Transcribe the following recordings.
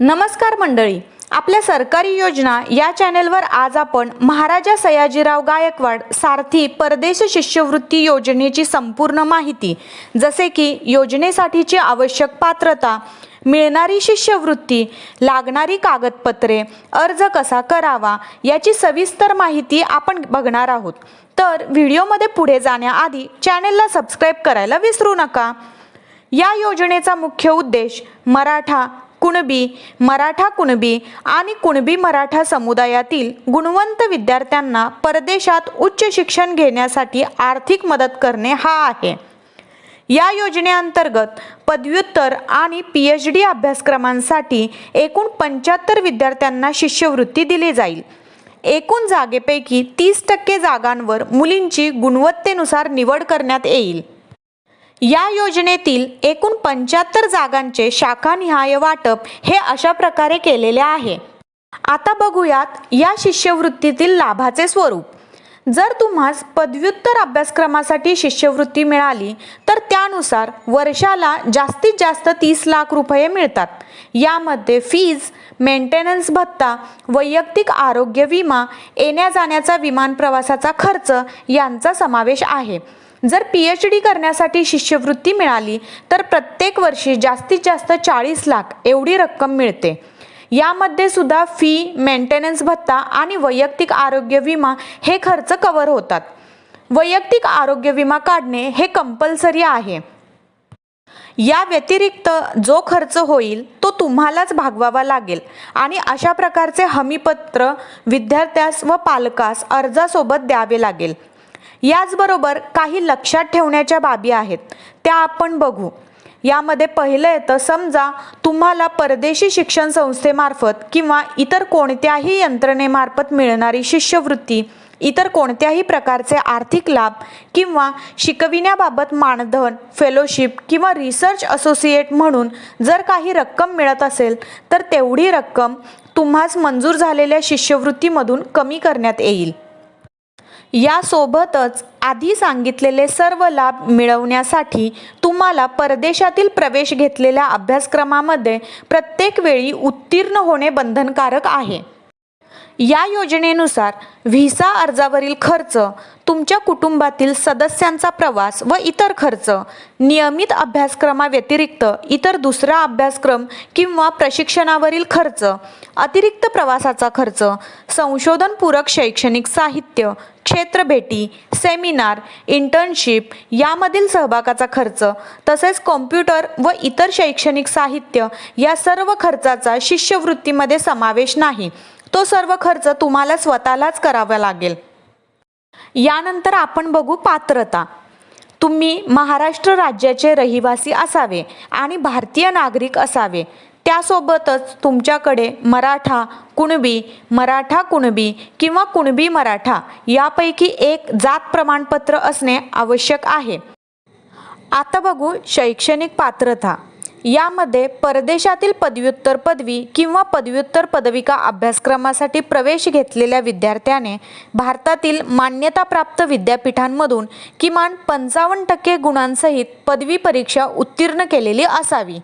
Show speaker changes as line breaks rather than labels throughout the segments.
नमस्कार मंडळी. आपल्या सरकारी योजना या चॅनेलवर आज आपण महाराजा सयाजीराव गायकवाड सारथी परदेश शिष्यवृत्ती योजनेची संपूर्ण माहिती जसे की योजनेसाठीची आवश्यक पात्रता मिळणारी शिष्यवृत्ती लागणारी कागदपत्रे अर्ज कसा करावा याची सविस्तर माहिती आपण बघणार आहोत. तर व्हिडिओमध्ये पुढे जाण्याआधी चॅनेलला सबस्क्राईब करायला विसरू नका. या योजनेचा मुख्य उद्देश मराठा कुणबी मराठा कुणबी आणि कुणबी मराठा समुदायातील गुणवंत विद्यार्थ्यांना परदेशात उच्च शिक्षण घेण्यासाठी आर्थिक मदत करणे हा आहे. या योजनेअंतर्गत पदव्युत्तर आणि पी एच डी अभ्यासक्रमांसाठी एकूण पंच्याहत्तर विद्यार्थ्यांना शिष्यवृत्ती दिली जाईल. एकूण जागेपैकी तीस टक्के जागांवर मुलींची गुणवत्तेनुसार निवड करण्यात येईल. या योजनेतील एकूण पंच्याहत्तर जागांचे शाखानिहाय वाटप हे अशा प्रकारे केलेले आहे. आता बघूयात या शिष्यवृत्तीतील लाभाचे स्वरूप. जर तुम्हास पदव्युत्तर अभ्यासक्रमासाठी शिष्यवृत्ती मिळाली तर त्यानुसार वर्षाला जास्तीत जास्त तीस लाख रुपये मिळतात. यामध्ये फीज मेंटेनन्स भत्ता वैयक्तिक आरोग्य विमा येण्या जाण्याचा विमान प्रवासाचा खर्च यांचा समावेश आहे. जर पी एच डी करण्यासाठी शिष्यवृत्ती मिळाली तर प्रत्येक वर्षी जास्तीत जास्त चाळीस लाख एवढी रक्कम मिळते. यामध्ये सुद्धा फी मेंटेनन्स भत्ता आणि वैयक्तिक आरोग्य विमा हे खर्च कव्हर होतात. वैयक्तिक आरोग्य विमा काढणे हे कंपल्सरी आहे. या व्यतिरिक्त जो खर्च होईल तो तुम्हालाच भागवावा लागेल आणि अशा प्रकारचे हमीपत्र विद्यार्थ्यास व पालकास अर्जासोबत द्यावे लागेल. याचबरोबर काही लक्षात ठेवण्याच्या बाबी आहेत. त्या आपण बघू. यामध्ये पहिलं येतं समजा तुम्हाला परदेशी शिक्षण संस्थेमार्फत किंवा इतर कोणत्याही यंत्रणेमार्फत मिळणारी शिष्यवृत्ती इतर कोणत्याही प्रकारचे आर्थिक लाभ किंवा शिकविण्याबाबत मानधन फेलोशिप किंवा रिसर्च असोसिएट म्हणून जर काही रक्कम मिळत असेल तर तेवढी रक्कम तुम्हास मंजूर झालेल्या शिष्यवृत्तीमधून कमी करण्यात येईल. यासोबतच आधी सांगितलेले सर्व लाभ मिळवण्यासाठी तुम्हाला परदेशातील प्रवेश घेतलेल्या अभ्यासक्रमामध्ये प्रत्येक वेळी उत्तीर्ण होणे बंधनकारक आहे. या योजनेनुसार व्हिसा अर्जावरील खर्च तुमच्या कुटुंबातील सदस्यांचा प्रवास व इतर खर्च नियमित अभ्यासक्रमाव्यतिरिक्त इतर दुसरा अभ्यासक्रम किंवा प्रशिक्षणावरील खर्च अतिरिक्त प्रवासाचा खर्च संशोधनपूरक शैक्षणिक साहित्य क्षेत्रभेटी सेमिनार इंटर्नशिप यामधील सहभागाचा खर्च तसेच कॉम्प्युटर व इतर शैक्षणिक साहित्य या सर्व खर्चाचा शिष्यवृत्तीमध्ये समावेश नाही. तो सर्व खर्च तुम्हाला स्वतःलाच करावा लागेल. यानंतर आपण बघू पात्रता. तुम्ही महाराष्ट्र राज्याचे रहिवासी असावे आणि भारतीय नागरिक असावे. त्यासोबतच तुमच्याकडे मराठा कुणबी मराठा कुणबी किंवा कुणबी मराठा यापैकी एक जात प्रमाणपत्र असणे आवश्यक आहे. आता बघू शैक्षणिक पात्रता. यामध्ये परदेशातील पदव्युत्तर पदवी किंवा पदव्युत्तर पदविका अभ्यासक्रमासाठी प्रवेश घेतलेल्या विद्यार्थ्याने भारतातील मान्यताप्राप्त विद्यापीठांमधून किमान पंचावन्न टक्के गुणांसहित पदवी परीक्षा उत्तीर्ण केलेली असावी.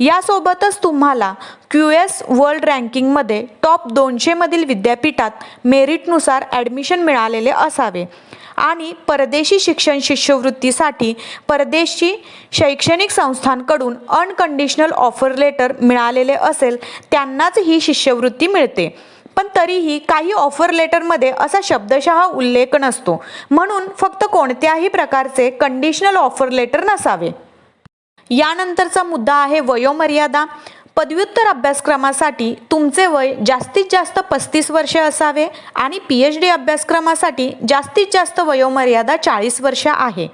यासोबतच तुम्हाला क्यू एस वर्ल्ड रँकिंगमध्ये टॉप दोनशेमधील विद्यापीठात मेरिटनुसार ॲडमिशन मिळालेले असावे. आणि परदेशी शिक्षण शिष्यवृत्तीसाठी परदेशी शैक्षणिक संस्थांकडून अनकंडिशनल ऑफर लेटर मिळालेले असेल त्यांनाच ही शिष्यवृत्ती मिळते. पण तरीही काही ऑफर लेटरमध्ये असा शब्दशः उल्लेख नसतो. म्हणून फक्त कोणत्याही प्रकारचे कंडिशनल ऑफर लेटर नसावे. यानंतरचा मुद्दा आहे वयोमर्यादा. पदव्युत्तर अभ्यासक्रमासाठी तुमचे वय जास्तीत जास्त पस्तीस वर्षे असावे आणि पी एच डी अभ्यासक्रमासाठी जास्तीत जास्त वयोमर्यादा चाळीस वर्ष आहे.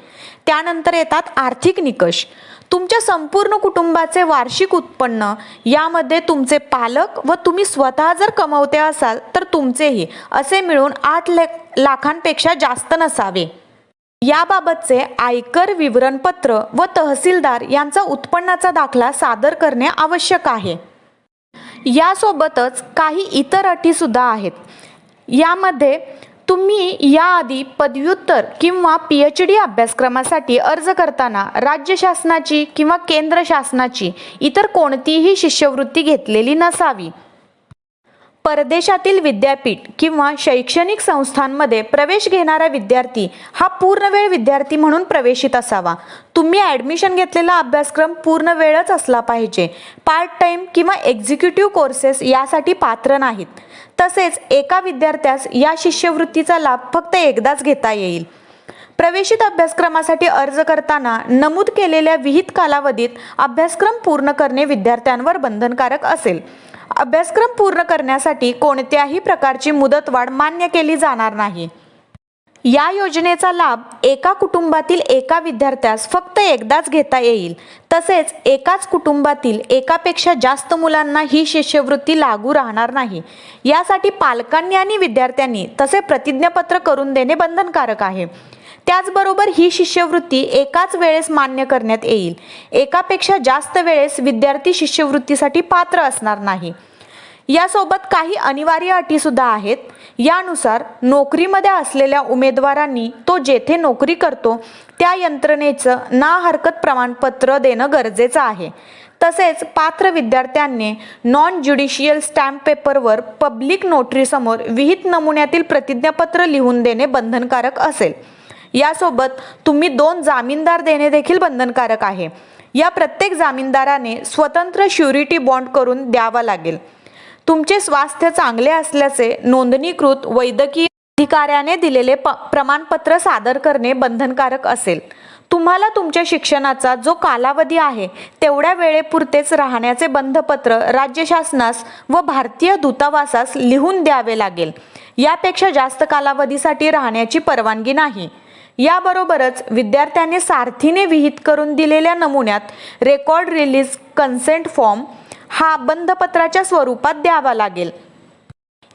त्यानंतर येतात आर्थिक निकष. तुमच्या संपूर्ण कुटुंबाचे वार्षिक उत्पन्न यामध्ये तुमचे पालक व तुम्ही स्वतः जर कमवते असाल तर तुमचेही असे मिळून आठ लाखांपेक्षा जास्त नसावे. याबाबतचे आयकर विवरणपत्र व तहसीलदार यांचा उत्पन्नाचा दाखला सादर करणे आवश्यक आहे. यासोबतच काही इतर अटी सुद्धा आहेत. यामध्ये तुम्ही याआधी पदव्युत्तर किंवा पी एच डी अभ्यासक्रमासाठी अर्ज करताना राज्य शासनाची किंवा केंद्र शासनाची इतर कोणतीही शिष्यवृत्ती घेतलेली नसावी. परदेशातील विद्यापीठ किंवा शैक्षणिक संस्थांमध्ये प्रवेश घेणारा विद्यार्थी हा पूर्णवेळ विद्यार्थी म्हणून प्रवेशित असावा. तुम्ही ॲडमिशन घेतलेला अभ्यासक्रम पूर्ण वेळच असला पाहिजे. पार्ट टाइम किंवा एक्झिक्युटिव्ह कोर्सेस यासाठी पात्र नाहीत. तसेच एका विद्यार्थ्यास या शिष्यवृत्तीचा लाभ फक्त एकदाच घेता येईल. प्रवेशित अभ्यासक्रमासाठी अर्ज करताना नमूद केलेल्या विहित कालावधीत अभ्यासक्रम पूर्ण करणे विद्यार्थ्यांवर बंधनकारक असेल. अभ्यासक्रम पूर्ण करण्यासाठी कोणत्याही प्रकारची मुदतवाढ मान्य केली जाणार नाही. या योजनेचा लाभ एका कुटुंबातील एका विद्यार्थ्यास फक्त एकदाच घेता येईल. तसेच एकाच कुटुंबातील एकापेक्षा जास्त मुलांना ही शिष्यवृत्ती लागू राहणार नाही. यासाठी पालकांनी आणि विद्यार्थ्यांनी तसे प्रतिज्ञापत्र करून देणे बंधनकारक आहे. त्याचबरोबर ही शिष्यवृत्ती एकाच वेळेस मान्य करण्यात येईल. एकापेक्षा जास्त वेळेस विद्यार्थी शिष्यवृत्तीसाठी पात्र असणार नाही. यासोबत काही अनिवार्य अटी सुद्धा आहेत. यानुसार नोकरीमध्ये असलेल्या उमेदवारांनी तो जेथे नोकरी करतो त्या यंत्रणेचं ना हरकत प्रमाणपत्र देणं गरजेचं आहे. तसेच पात्र विद्यार्थ्यांनी नॉन ज्युडिशियल स्टॅम्प पेपरवर पब्लिक नोटरीसमोर विहित नमुन्यातील प्रतिज्ञापत्र लिहून देणे बंधनकारक असेल. यासोबत तुम्ही दोन जामीनदार देणे देखील बंधनकारक आहे. या प्रत्येक जामीनदाराने स्वतंत्र श्युरिटी बॉन्ड करून द्यावा लागेल. तुमचे स्वास्थ्य चांगले असल्याचे नोंदणीकृत वैद्यकीय अधिकाऱ्याने दिलेले प प्रमाणपत्र सादर करणे बंधनकारक असेल. तुम्हाला तुमच्या शिक्षणाचा जो कालावधी आहे तेवढ्या वेळेपुरतेच राहण्याचे बंधपत्र राज्य शासनास व भारतीय दूतावासास लिहून द्यावे लागेल. यापेक्षा जास्त कालावधीसाठी राहण्याची परवानगी नाही. याबरोबरच विद्यार्थ्यांनी सारथीने विहित करून दिलेल्या नमुन्यात रेकॉर्ड रिलीज कन्सेंट फॉर्म हा बंधपत्राच्या स्वरूपात द्यावा लागेल.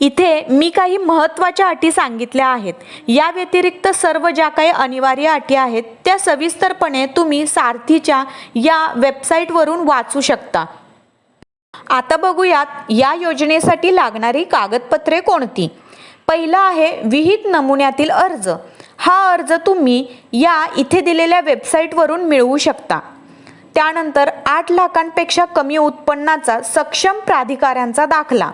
इथे मी काही महत्त्वाच्या अटी सांगितल्या आहेत. या व्यतिरिक्त सर्व ज्या काही अनिवार्य अटी आहेत त्या सविस्तरपणे तुम्ही सारथीच्या या वेबसाईटवरून वाचू शकता. आता बघूयात या योजनेसाठी लागणारी कागदपत्रे कोणती? पहिलं आहे विहित नमुन्यातील अर्ज. हा अर्ज तुम्ही या इथे दिलेल्या वेबसाईटवरून मिळवू शकता. त्यानंतर आठ लाखांपेक्षा कमी उत्पन्नाचा सक्षम प्राधिकाऱ्यांचा दाखला.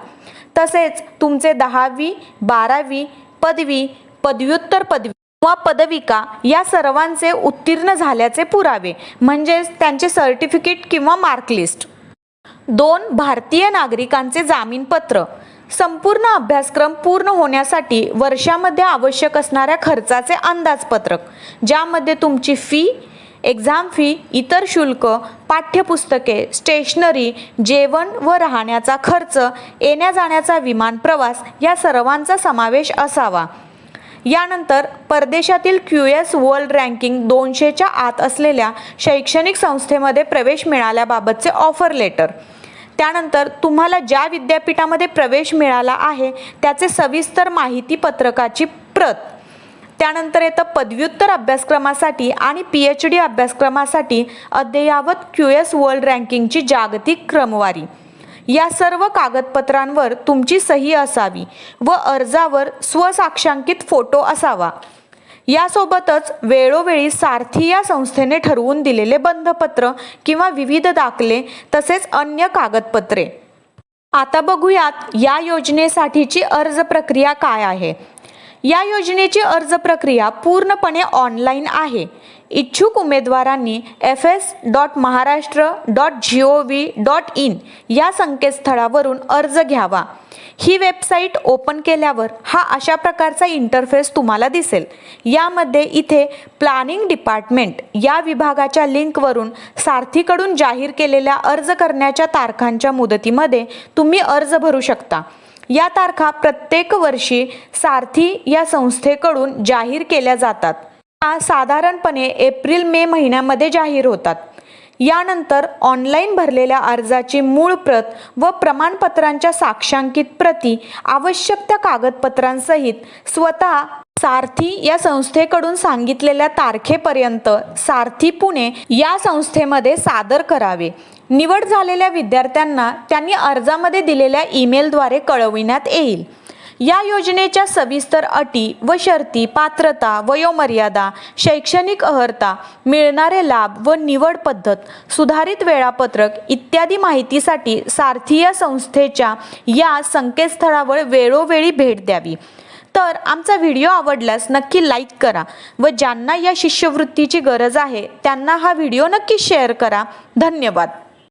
तसेच तुमचे दहावी बारावी पदवी पदव्युत्तर पदवी किंवा पदविका या सर्वांचे उत्तीर्ण झाल्याचे पुरावे म्हणजेच त्यांचे सर्टिफिकेट किंवा मार्कलिस्ट दोन भारतीय नागरिकांचे जामीनपत्र. संपूर्ण अभ्यासक्रम पूर्ण होण्यासाठी वर्षामध्ये आवश्यक असणाऱ्या खर्चाचे अंदाजपत्रक ज्यामध्ये तुमची फी एक्झाम फी इतर शुल्क पाठ्यपुस्तके स्टेशनरी जेवण व राहण्याचा खर्च येण्या जाण्याचा विमान प्रवास या सर्वांचा समावेश असावा. यानंतर परदेशातील क्यू एस वर्ल्ड रँकिंग दोनशेच्या आत असलेल्या शैक्षणिक संस्थेमध्ये प्रवेश मिळाल्याबाबतचे ऑफर लेटर त्यानंतर तुम्हाला ज्या विद्यापीठामध्ये प्रवेश मिळाला आहे त्याचे सविस्तर माहिती पत्रकाची प्रत. त्यानंतर येतं पदव्युत्तर अभ्यासक्रमासाठी आणि पी एच डी अभ्यासक्रमासाठी अद्ययावत क्यू एस वर्ल्ड रँकिंगची जागतिक क्रमवारी. या सर्व कागदपत्रांवर तुमची सही असावी व अर्जावर स्वसाक्षांकित फोटो असावा. यासोबतच वेळोवेळी सारथी या संस्थेने ठरवून दिलेले बंधपत्र किंवा विविध दाखले तसेच अन्य कागदपत्रे. आता बघूयात या योजनेसाठीची अर्ज प्रक्रिया काय आहे. या योजनेची अर्ज प्रक्रिया पूर्णपणे ऑनलाईन आहे. इच्छुक उमेदवारांनी F S dot Maharashtra dot G O V dot in या संकेतस्थळावरून अर्ज घ्यावा. ही वेबसाईट ओपन केल्यावर हा अशा प्रकारचा इंटरफेस तुम्हाला दिसेल. यामध्ये इथे प्लॅनिंग डिपार्टमेंट या विभागाच्या लिंकवरून सारथीकडून जाहीर केलेल्या अर्ज करण्याच्या तारखांच्या मुदतीमध्ये तुम्ही अर्ज भरू शकता. या तारखा प्रत्येक वर्षी सारथी या संस्थेकडून जाहीर केल्या जातात. साधारणपणे एप्रिल मे महिन्यामध्ये जाहीर होतात. यानंतर ऑनलाईन भरलेल्या अर्जाची मूळ प्रत व प्रमाणपत्रांच्या साक्षांकित प्रती आवश्यक त्या कागदपत्रांसहित स्वतः सारथी या संस्थेकडून सांगितलेल्या तारखेपर्यंत सारथी पुणे या संस्थेमध्ये सादर करावे. निवड झालेल्या विद्यार्थ्यांना त्यांनी अर्जामध्ये दिलेल्या ईमेलद्वारे कळविण्यात येईल. या योजनेच्या सविस्तर अटी व शर्ती पात्रता वयोमर्यादा शैक्षणिक अर्हता मिळणारे लाभ व निवड पद्धत सुधारित वेळापत्रक इत्यादी माहितीसाठी सारथी या संस्थेच्या या संकेतस्थळावर वेळोवेळी भेट द्यावी. तर आमचा व्हिडिओ आवडल्यास नक्की लाईक करा व ज्यांना या शिष्यवृत्तीची गरज आहे त्यांना हा व्हिडिओ नक्की शेअर करा. धन्यवाद.